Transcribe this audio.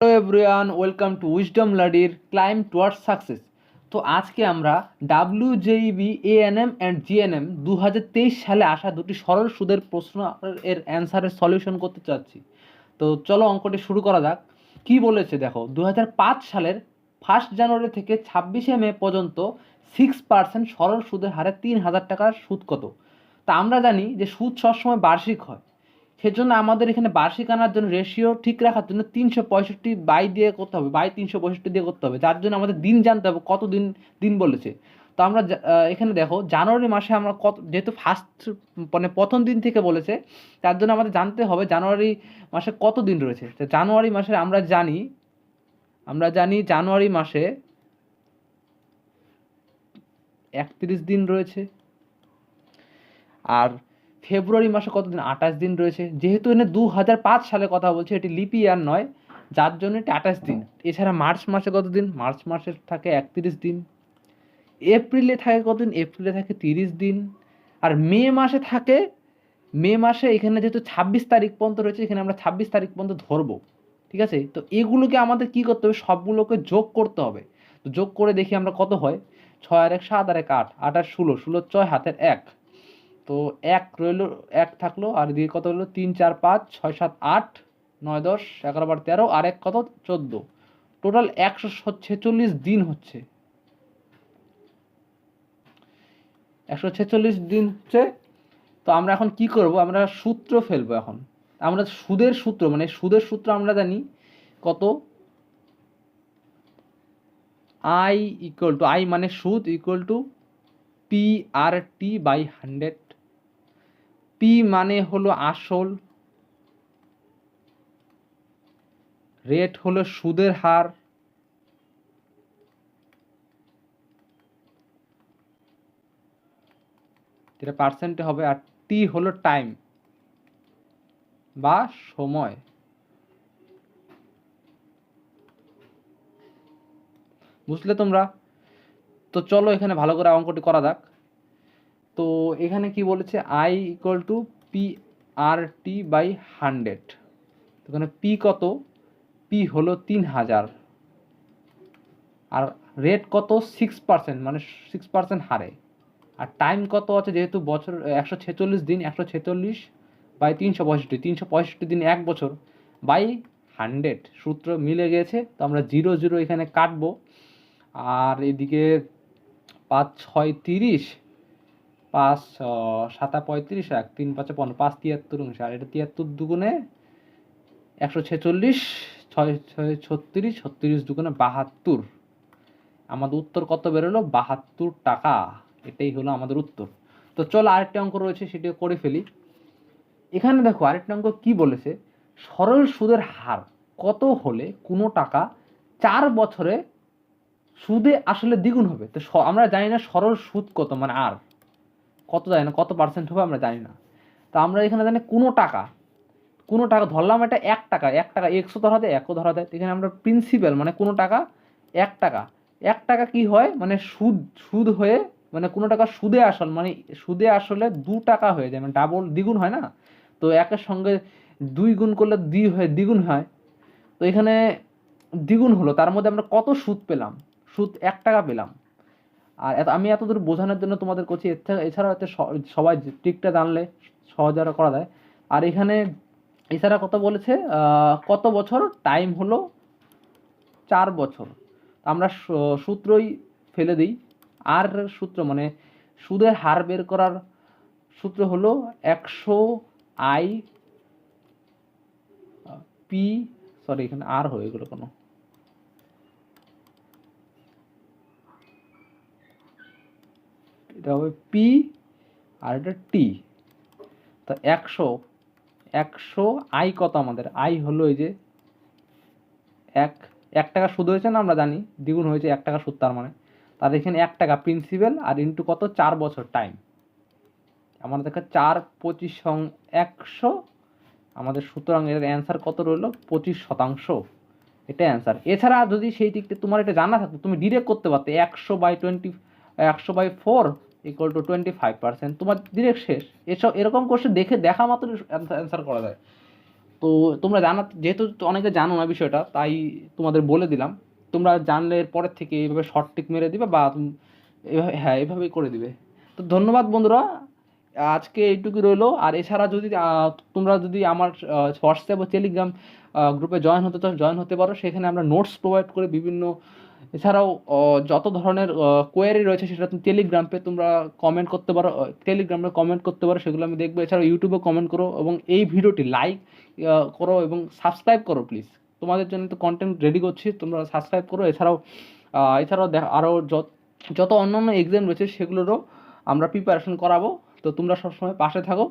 Hello everyone welcome to wisdom ladder climb towards success তো আজকে আমরা W JEB ANM and GNM দু হাজার তেইশ সালে আসা দুটি সরল সুদের প্রশ্ন এর অ্যান্সারের সলিউশন করতে চাচ্ছি। তো চলো অঙ্কটি শুরু করা যাক। কি বলেছে দেখো দু হাজার পাঁচ সালের ফার্স্ট জানুয়ারি থেকে ছাব্বিশে মে পর্যন্ত সিক্স পার্সেন্ট সরল সুদের হারে তিন হাজার টাকার সুদ কত? তা আমরা জানি যে সুদ সবসময় বার্ষিক হয়। সেজন্য আমাদের এখানে বার্ষিক আনার জন্য রেশিও ঠিক রাখার জন্য তিনশো পঁয়ষট্টি বাই দিয়ে করতে হবে, বাই তিনশো পঁয়ষট্টি দিয়ে করতে হবে। যার জন্য আমাদের দিন জানতে হবে কত দিন দিন বলেছে। তো আমরা এখানে দেখো, জানুয়ারি মাসে আমরা কত, যেহেতু ফার্স্ট মানে প্রথম দিন থেকে বলেছে, তার জন্য আমাদের জানতে হবে জানুয়ারি মাসে কত দিন রয়েছে। তো জানুয়ারি মাসে আমরা জানি আমরা জানি জানুয়ারি মাসে একত্রিশ দিন রয়েছে। আর ফেব্রুয়ারি মাসে কত দিন আঠাশ দিন রয়েছে। যেহেতু এনে দু হাজার পাঁচ সালে কথা বলছে, এটি লিপি ইয়ার নয়, যার জন্য এটি আঠাশ দিন। এছাড়া মার্চ মাসে কত দিন মার্চ মাসে থাকে একত্রিশ দিন। এপ্রিলে থাকে কত দিন এপ্রিলে থাকে তিরিশ দিন। আর মে মাসে থাকে, মে মাসে এখানে যেহেতু ছাব্বিশ তারিখ পর্যন্ত রয়েছে, এখানে আমরা ছাব্বিশ তারিখ পর্যন্ত ধরবো। ঠিক আছে? তো এগুলোকে আমাদের কি করতে হবে? সবগুলোকে যোগ করতে হবে। তো যোগ করে দেখি আমরা কত হয়? ছয় আর এক, সাত আর এক, আট আট আর ষোলো ষোলো, ছয় হাতের এক। তো এক রইল, এক থাকল, আর এদিকে কত হলো? তিন, চার, পাঁচ, ছয়, সাত, আট, নয়, দশ, এগারো, বার, তেরো, আর এক কত? চোদ্দ। টোটাল একশো ছেচল্লিশ দিন হচ্ছে। একশো ছেচল্লিশ দিন হচ্ছে। তো আমরা এখন কি করব? আমরা সূত্র ফেলব এখন। আমরা সুদের সূত্র মানে সুদের সূত্র আমরা জানি কত? আই ইকুয়াল টু আই মানে সুদ equal to P R T by hundred P মানে হলো আসল, রেট হলো সুদের হার, যেটা পার্সেন্টে হবে আর টি হলো টাইম বা সময়। বুঝলে তোমরা? তো চলো এখানে ভালো করে অঙ্কটি করা যাক। তো এখানে কি বলেছে? I equal to P R T by hundred এখানে পি কত? পি হলো তিন হাজার। আর রেট কত? সিক্স পার্সেন্ট মানে সিক্স পার্সেন্ট হারে। আর টাইম কত আছে? যেহেতু বছর, একশো ছেচল্লিশ দিন, একশো ছেচল্লিশ বাই তিনশো পঁয়ষট্টি। তিনশো পঁয়ষট্টি দিন এক বছর বাই হান্ড্রেড সূত্র মিলে গেছে, তো আমরা জিরো জিরো এখানে কাটবো। আর এদিকে পাঁচ, ছয়, তিরিশ পাঁচ সাতা পঁয়ত্রিশ, এক, তিন, পাঁচে, পনেরো, পাঁচ, তিয়াত্তর, উনিশ, আর এটা তিয়াত্তর দুগুণে একশো ছেচল্লিশ, ছয় ছয়, ছত্রিশ ছত্রিশ দুগুণে বাহাত্তর। আমাদের উত্তর কত বেরোলো? বাহাত্তর টাকা। এটাই হলো আমাদের উত্তর। তো চলো আরেকটা অঙ্ক রয়েছে সেটা করে ফেলি। এখানে দেখো আরেকটা অঙ্ক কি বলেছে? সরল সুদের হার কত হলে কোনো টাকা চার বছরে সুদে আসলে দ্বিগুণ হবে? তো আমরা জানি না সরল সুদ কত মানে আর। কত জানি না, কত পার্সেন্ট হবে আমরা জানি না। তো আমরা এখানে জানি কোনো টাকা কোনো টাকা ধরলাম এটা এক টাকা এক টাকা একশো ধরা দেয় একও ধরা দেয়। এখানে আমরা প্রিন্সিপাল মানে কোনো টাকা, এক টাকা। এক টাকা কি হয়? মানে সুদ সুদ হয়ে মানে কোনো টাকা সুদে আসল মানে সুদে আসলে দু টাকা হয়ে যায় মানে ডাবল দ্বিগুণ হয় না? তো একের সঙ্গে দুই গুণ করলে দ্বি হয়, দ্বিগুণ হয়। তো এখানে দ্বিগুণ হলো, তার মধ্যে আমরা কত সুদ পেলাম? সুদ এক টাকা পেলাম। আর এত আমি এতদূর বোঝানোর জন্য তোমাদের করছি। এর থেকে এছাড়াও এতে সবাই ট্রিকটা জানলে সহজে আরও করা যায়। আর এখানে এছাড়া কত বলেছে? কত বছর? টাইম হলো চার বছর। আমরা সূত্রই ফেলে দিই। আর সূত্র মানে সুদের হার বের করার সূত্র হলো একশো আই পি সরি এখানে আর হয়ে গেলো কোনো। এটা হবে পি আর এটা টি তো একশো একশো আই কত আমাদের? আই হলো এই যে এক এক টাকা সুদ হয়েছে না আমরা জানি, দ্বিগুণ হয়েছে এক টাকা সুদ তার মানে। তার এখানে এক টাকা প্রিন্সিপাল আর ইন্টু কত? চার বছর টাইম আমাদের দেখা চার, পঁচিশ, সং, একশো। আমাদের সুতরাং এর অ্যান্সার কত রইল? পঁচিশ শতাংশ। এটা অ্যান্সার এছাড়া যদি সেই দিকটা তোমার এটা জানা থাকতো, তুমি ডিরেক্ট করতে পারতে। একশো বাই টোয়েন্টি একশো by four equal to twenty five percent তোমার ডিরেক্ট শেষ। এসব, এরকম কোশ্চেন দেখে দেখা মাত্র অ্যান্সার করা যায়। তো তোমরা জানা, যেহেতু অনেকে জানো না বিষয়টা, তাই তোমাদের বলে দিলাম। তোমরা জানলে পরের থেকে এইভাবে শর্ট টিক মেরে দিবে বা এভাবে হ্যাঁ এভাবেই করে দিবে। তো ধন্যবাদ বন্ধুরা। আজকে এইটুকু রইল। আর এছাড়া যদি তোমরা যদি আমার হোয়াটসঅ্যাপ ও টেলিগ্রাম গ্রুপে জয়েন হতে চাও জয়েন হতে পারো। সেখানে আমরা নোটস প্রোভাইড করে বিভিন্ন এছাড়াও যত ধরনের কোয়ারি রয়েছে সেটা তুমি টেলিগ্রামে তোমরা কমেন্ট করতে পারো টেলিগ্রামে কমেন্ট করতে পারো, সেগুলো আমি দেখব। এছাড়াও ইউটিউবে কমেন্ট করো এবং এই ভিডিওটি লাইক করো এবং সাবস্ক্রাইব করো প্লিজ তোমাদের জন্য তো কন্টেন্ট রেডি করছি, তোমরা সাবস্ক্রাইব করো। এছাড়াও এছাড়াও দেখ আরও যত অন্যান্য এক্সাম রয়েছে সেগুলোরও আমরা প্রিপারেশন করাবো। তো তোমরা সবসময় পাশে থাকো।